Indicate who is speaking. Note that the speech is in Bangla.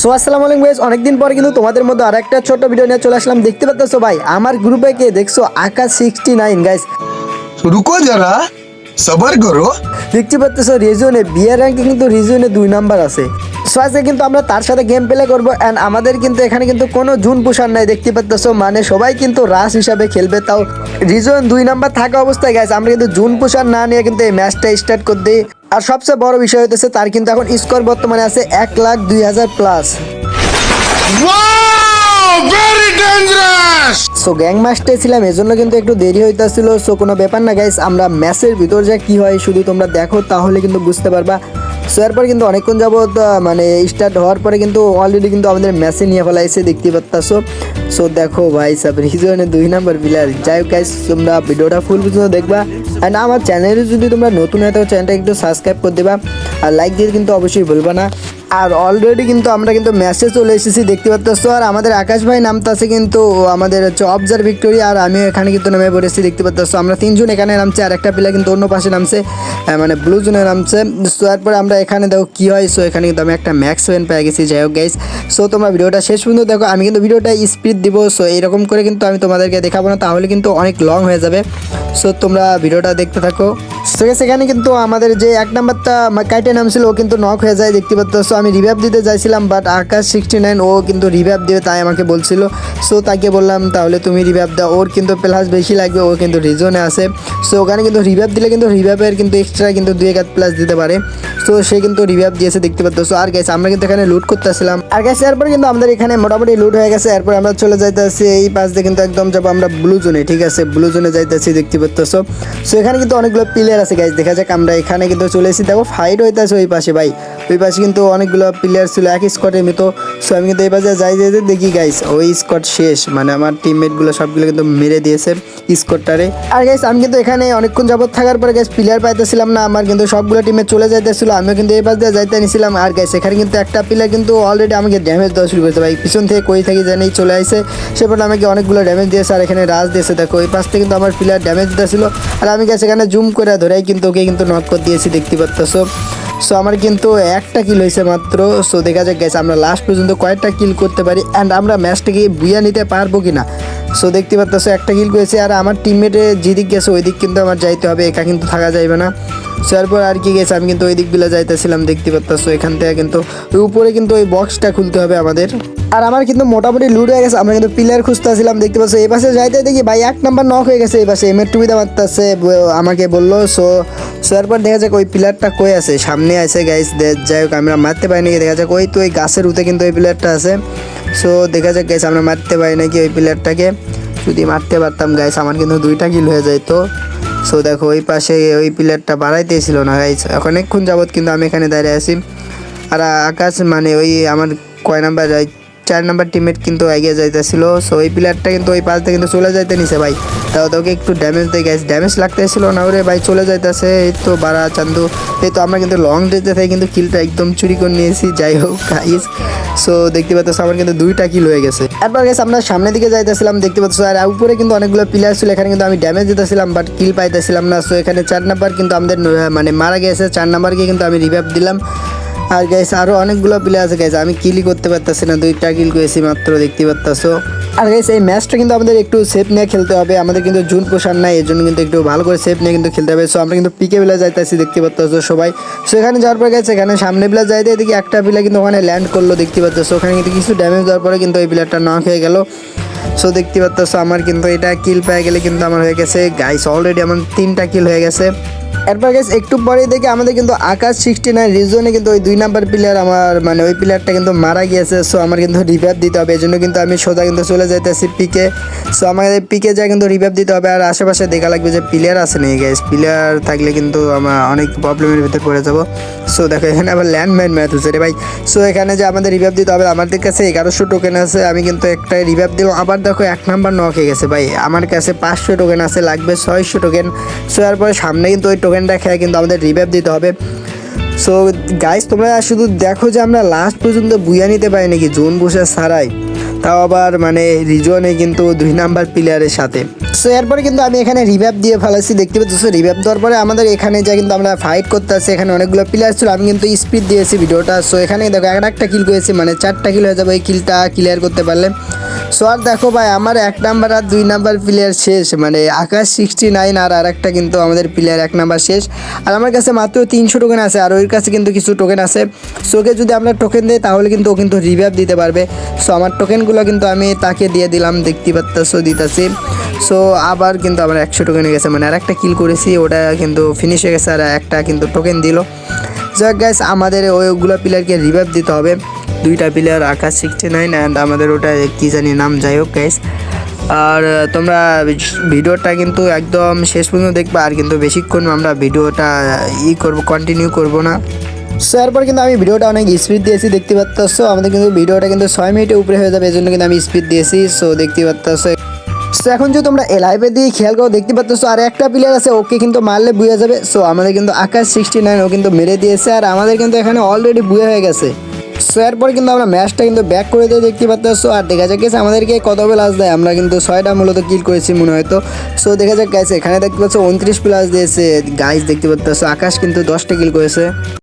Speaker 1: সো আসসালামু আলাইকুম গাইস অনেকদিন পর কিন্তু তোমাদের মধ্যে আরেকটা ছোট ভিডিও নিয়ে চলে আসলাম। দেখতে পাচ্ছো ভাই আমার গ্রুপে কে দেখছ? আকাশ সিক্সটি নাইন গাইস
Speaker 2: রুকো যারা সবার করো।
Speaker 1: দেখতে পাচ্ছো রিজনে বিয়ার র্যাঙ্কে কিন্তু রিজনে দুই নাম্বার আছে। সো আজকে কিন্তু আমরা তার সাথে গেম প্লে করব অ্যান্ড আমাদের কিন্তু এখানে কিন্তু কোনো জুন পোষার নাই। দেখতে পাচ্তেছো মানে সবাই কিন্তু রাস হিসাবে খেলবে তাও। রিজন দুই নাম্বার থাকা অবস্থায় গাইস আমরা কিন্তু জুন পোষার না নিয়ে কিন্তু এই ম্যাচটা স্টার্ট করতে আর সবচেয়ে বড় বিষয় হইতেছে তার কিন্তু এখন স্কোর বর্তমানে আছে এক লাখ দুই হাজার প্লাস সো গ্যাংমাস্টে ছিলাম এজন্য কিন্তু একটু দেরি হইতেছিল। সো কোনো ব্যাপার না গাইস আমরা ম্যাচের ভিতর যা কি হয় শুধু তোমরা দেখো তাহলে কিন্তু বুঝতে পারবা। সো এরপর কিন্তু অনেকক্ষণ যাবৎ মানে স্টার্ট হওয়ার পরে কিন্তু অলরেডি কিন্তু আমাদের ম্যাচে নিয়ে ফেলা এসে দেখতে পারতাসো সো দেখো ভাই সব রিজনে দুই নাম্বার প্লেয়ার যাই হোক তোমরা ভিডিওটা ফুল পর্যন্ত দেখবা। অ্যান্ড আমার চ্যানেলে যদি তোমরা নতুন হয়ে থাকো চ্যানেলটা একটু সাবস্ক্রাইব করে দেবা। আর লাইক দিয়ে কিন্তু অবশ্যই ভুলবা না। আর অলরেডি কিন্তু আমরা কিন্তু ম্যাচে চলে এসেছি, দেখতে পাচ্ছ? আর আমাদের আকাশ ভাই নামতাছে কিন্তু আমাদের হচ্ছে অবজার ভিক্টোরি আর আমি এখানে কিন্তু নেমে পড়েছি, দেখতে পাচ্ছ? আমরা তিনজন এখানে নামছে, আর একটা প্লেয়ার কিন্তু অন্য পাশে নামছে মানে ব্লু জোনে নামছে। সো তারপরে আমরা এখানে দেখো কী হয়। সো এখানে কিন্তু আমি একটা ম্যাক্স পেন পেয়ে গেছি, যাই হোক গাইস সো তোমরা ভিডিওটা শেষ পর্যন্ত দেখো, আমি কিন্তু ভিডিওটা স্পিড দিব। সো এইরকম করে কিন্তু আমি তোমাদেরকে দেখাবো না, তাহলে কিন্তু অনেক লং হয়ে যাবে। সো তোমরা ভিডিওটা দেখতে থাকো। সো সেখানে কিন্তু আমাদের যে এক নাম্বারটা কাইটে নামছিল ও কিন্তু নক হয়ে যায়, দেখতে পাচ্ছ। সো আমি রিভাইভ দিতে চাইছিলাম বাট আকাশ সিক্সটি নাইন ও কিন্তু রিভাইভ দিবে, তাই আমাকে বলছিল। সো তাকে বললাম, তাহলে তুমি রিভাইভ দাও। ওর কিন্তু প্লাস বেশি লাগবে, ও কিন্তু রিজনে আসে সো ওখানে কিন্তু রিভাইভ দিলে কিন্তু রিভাইভের কিন্তু এক্সট্রা কিন্তু দুই এক প্লাস দিতে পারে। সো সে কিন্তু রিভ্যাপ দিয়েছে, দেখতে পাচ্ছ। আর গেছে আমরা কিন্তু এখানে লুট করতেছিলাম আর গেছে এরপর কিন্তু আমাদের এখানে মোটামুটি লুট হয়ে গেছে। এরপর আমরা চলে যাইতেছি, এই পাশ দিয়ে কিন্তু একদম যাব আমরা ব্লু জোনে ঠিক আছে? ব্লু জোনে যাইতেছি, দেখতে পাচ্ছ। সো এখানে কিন্তু অনেকগুলো প্লেয়ার আছে গাইজ দেখা যাক আমরা এখানে কিন্তু চলে এসেছি। দেখো ফাইট হইতেছে ওই পাশে, ভাই। ওই পাশে কিন্তু অনেকগুলো প্লেয়ার ছিল, এক স্কটের মতো। সো আমি কিন্তু এই পাশে যাই যাই যাই দেখি গাইস ওই স্কট শেষ। মানে আমার টিমমেটগুলো সবগুলো কিন্তু মেরে দিয়েছে স্কটটারে আর গাইস আমি কিন্তু এখানে অনেকক্ষণ যাবত থাকার পরে গাইস প্লেয়ার পাইতেছিলাম না। আমার কিন্তু সবগুলো টিমে চলে যাইতেছিল। আমিও কিন্তু এই পাশ দিয়ে যাইতে নিছিলাম আর গাইস এখানে কিন্তু একটা প্লেয়ার কিন্তু অলরেডি আমাকে ড্যামেজ দেওয়া শুরু করেছে। ভাই, পিছন থেকে কই থাকি জানি চলে আসে সেপর আমাকে অনেকগুলো ড্যামেজ দিয়েছে আর এখানে রাজ দিয়েছে। দেখো, এই পাশ থেকে কিন্তু আমার পিলার ড্যামেজ দিতেছিল। আর আমি গাইস এখানে জুম করে ধরেই কিন্তু ওকে কিন্তু নক করে দিয়েছি, দেখতে পাচ্ছ সো আমার কিন্তু একটা কিল হয়েছে মাত্র। সো দেখা যাক গেছে আমরা লাস্ট পর্যন্ত কয়েকটা কিল করতে পারি। অ্যান্ড আমরা ম্যাচটাকে বুয়া নিতে পারব কি না সো দেখতে পাচ্ছ একটা কিল করেছে। আর আমার টিমমেটে যেদিক গেছে ওই দিক কিন্তু আমার যাইতে হবে। একা কিন্তু থাকা যাইবে না। সো এরপর আর কি গেছে? আমি কিন্তু ওই দিকগুলো যাইতেছিলাম, দেখতে পাচ্ছ এখান থেকে কিন্তু। উপরে কিন্তু ওই বক্সটা খুলতে হবে আমাদের। আর আমার কিন্তু মোটামুটি লুট হয়ে গেছে, আমরা কিন্তু প্লেয়ার খুঁজতেছিলাম, দেখতে পাচ্ছ। এই পাশে যাইতে দেখি ভাই, এক নাম্বার নক হয়ে গেছে এই পাশে এমের টুবিদা মারতেছে আমাকে বলল সো সো এরপর দেখা যাক ওই প্লেয়ারটা কই আছে? সামনে আছে গাইস যাই হোক, আমরা মারতে পারি নাকি দেখা যাক ওই তো ওই গাছের উতে কিন্তু ওই প্লেয়ারটা আছে। সো দেখা যাক গাইস আমরা মারতে পারি নাকি ওই প্লেয়ারটাকে যদি মারতে পারতাম গাইস আমার কিন্তু দুইটা কিল হয়ে যাইতো। সো দেখো, ওই পাশে ওই প্লেয়ারটা বাড়াইতেছিল না গাইজ অনেকক্ষণ যাবৎ কিন্তু আমি এখানে দাঁড়িয়ে আছি। আর আকাশ মানে ওই আমার কয় নাম্বার চার নাম্বার টিমের কিন্তু এগিয়ে যাইতেছিল। সো ওই প্লেয়ারটা কিন্তু ওই পাশ থেকে কিন্তু চলে যাইতে নিছে ভাই। তাও তোকে একটু ড্যামেজ দিয়ে গেছে ড্যামেজ লাগতেছিল না ওরে ভাই, চলে যাইতেছে। এই তো বারা, চান্দু। এই তো আমরা কিন্তু লং রেঞ্জে থেকে কিন্তু কিলটা একদম চুরি করে নিয়েছি। যাই হোক গাইস সো দেখতে পাচ্ছ আমার কিন্তু দুইটা কিল হয়ে গেছে। এরপর গেছে আমরা সামনের দিকে যাইতেছিলাম। দেখতে পাচ্ছ, আর উপরে কিন্তু অনেকগুলো প্লেয়ার ছিল, এখানে কিন্তু আমি ড্যামেজ দিতেছিলাম বাট কিল পাইতেছিলাম না। সো এখানে চার নাম্বার কিন্তু আমাদের মানে মারা গেছে। চার নাম্বারকে কিন্তু আমি রিভাইভ দিলাম। আর গাইস আরও অনেকগুলো প্লেয়ার আছে গাইস আমি কিলই করতে পারতেছি না, দুইটা কিল করেছি মাত্র, দেখতে পারতেছো? আর গাইস এই ম্যাচটা কিন্তু আমাদের একটু সেফ নিয়ে খেলতে হবে, আমাদের কিন্তু জুন পোষার নাই এর জন্য কিন্তু একটু ভালো করে সেফ নিয়ে কিন্তু খেলতে হবে। সো আমরা কিন্তু পিকে বেলা যাইতেছি, দেখতে পারতেছো সবাই। সো এখানে যাওয়ার পর গেছে এখানে সামনে বেলা যাইতে দেখি একটা প্লেয়ার কিন্তু ওখানে ল্যান্ড করল, দেখতে পারতেছো। ওখানে কিন্তু কিছু ড্যামেজ দেওয়ার পরে কিন্তু ওই প্লেয়ারটা নক হয়ে গেল। সো দেখতে পাচ্ছ আমার কিন্তু এটা কিল পেয়ে গেলে কিন্তু আমার হয়ে গেছে। গাইস অলরেডি আমার তিনটা কিল হয়ে গেছে। এরপর গেছে একটু পরে দেখে আমাদের কিন্তু আকাশ সিক্সটি নাইন রিজনে কিন্তু ওই দুই নাম্বার প্লেয়ার আমার মানে ওই প্লেয়ারটা কিন্তু মারা গিয়েছে। সো আমার কিন্তু রিভাইভ দিতে হবে। এই জন্য কিন্তু আমি সোজা কিন্তু চলে যাইতেছি পিকে সো আমাদের পিকে যা কিন্তু রিভাইভ দিতে হবে। আর আশেপাশে দেখা লাগবে যে প্লেয়ার আছে নাকি গ্যাস প্লেয়ার থাকলে কিন্তু আমার অনেক প্রবলেমের ভিতরে পড়ে যাব। সো দেখো, এখানে আবার ল্যান্ডম্যান ম্যাথ হচ্ছে রে ভাই। সো এখানে যে আমাদের রিভাইভ দিতে হবে, আমাদের কাছে এগারোশো টোকেন আছে। আমি কিন্তু একটা রিভাইভ দিলাম। আবার দেখো, এক নাম্বার নক হয়ে গেছে ভাই। আমার কাছে পাঁচশো টোকেন আছে, লাগবে ছয়শো টোকেন সো এরপরে সামনে কিন্তু ওই টোকেনটা খেয়ে কিন্তু আমাদের রিভাইভ দিতে হবে। সো গাইস তোমরা শুধু দেখো যে আমরা লাস্ট পর্যন্ত বুয়া নিতে পারি নাকি জোন বসে ছাড়াই তাও আবার মানে রিজনে কিন্তু দুই নাম্বার প্লেয়ারের সাথে। সো এরপরে কিন্তু আমি এখানে রিভ্যাপ দিয়ে ফেলাচ্ছি দেখতে পাচ্ছি? সো রিভ্যাপ দেওয়ার পরে আমাদের এখানে যা কিন্তু আমরা ফাইট করতে আসছি এখানে অনেকগুলো প্লেয়ার ছিল, আমি কিন্তু স্পিড দিয়েছি ভিডিওটা। সো এখানে দেখো একটা একটা কিল করেছি মানে চারটা কিল হয়ে যাবে এই কিলটা ক্লিয়ার করতে পারলে। সো আর দেখো ভাই, আমার এক নাম্বার আর দুই নাম্বার প্লেয়ার শেষ। মানে আকাশ সিক্সটি নাইন আর আরেকটা কিন্তু আমাদের প্লেয়ার এক নাম্বার শেষ। আর আমার কাছে মাত্র তিনশো টোকেন আছে, আর ওর কাছে কিন্তু কিছু টোকেন আছে। সো ওকে যদি আমরা টোকেন দিই, তাহলে কিন্তু ও কিন্তু রিভ্যাপ দিতে পারবে। সো আমার টোকেনগুলো কিন্তু আমি তাকে দিয়ে দিলাম, দেখতে পাচ্ছ দিতেছি। সো আবার কিন্তু আমার একশো টোকেন গেছে। মানে আর একটা কিল করেছি, ওটা কিন্তু ফিনিশ হয়ে গেছে, আর একটা কিন্তু টোকেন দিল। যাক গাইস আমাদের ওইগুলো প্লেয়ারকে রিভাইভ দিতে হবে। দুইটা player Akash sixty nine and আমাদের ওটা কী জানি নাম, যাই হোক গাইস আর তোমরা ভিডিওটা কিন্তু একদম শেষ পর্যন্ত দেখবা, আর কিন্তু বেশিক্ষণ আমরা ভিডিওটা ই করব কন্টিনিউ করব না। সো এরপর কিন্তু আমি ভিডিওটা অনেক স্পিড দিয়েছি, দেখতে পাচ্ছ। আমাদের কিন্তু ভিডিওটা কিন্তু ছয় মিনিটের উপরে হয়ে যাবে এই জন্য কিন্তু আমি স্পিড দিয়েছি। সো দেখতে পাচ্ছ সো এখন যদি তোমরা এলাইভে দিয়ে খেয়াল করো, দেখতে পাচ্ছ, আর একটা প্লেয়ার আছে, ওকে কিন্তু মারলে বুয়ে যাবে। সো আমাদের কিন্তু আকাশ সিক্সটি নাইন ও কিন্তু মেরে দিয়েছে, আর আমাদের কিন্তু এখানে অলরেডি বুয়ে হয়ে গেছে। সো এরপর কিন্তু আমরা ম্যাচটা কিন্তু ব্যাক করে দিয়ে দেখতে পাচ্ছ, আর দেখা যাক গেছে আমাদেরকে কত প্লাস দেয়। আমরা কিন্তু ছয়টা মূলত কিল করেছি মনে হয়তো সো দেখা যাক গেছে এখানে দেখতে পাচ্ছ, উনত্রিশ প্লাস দিয়েছে। গাইজ দেখতে পাচ্ছ, আকাশ কিন্তু দশটা কিল করেছে।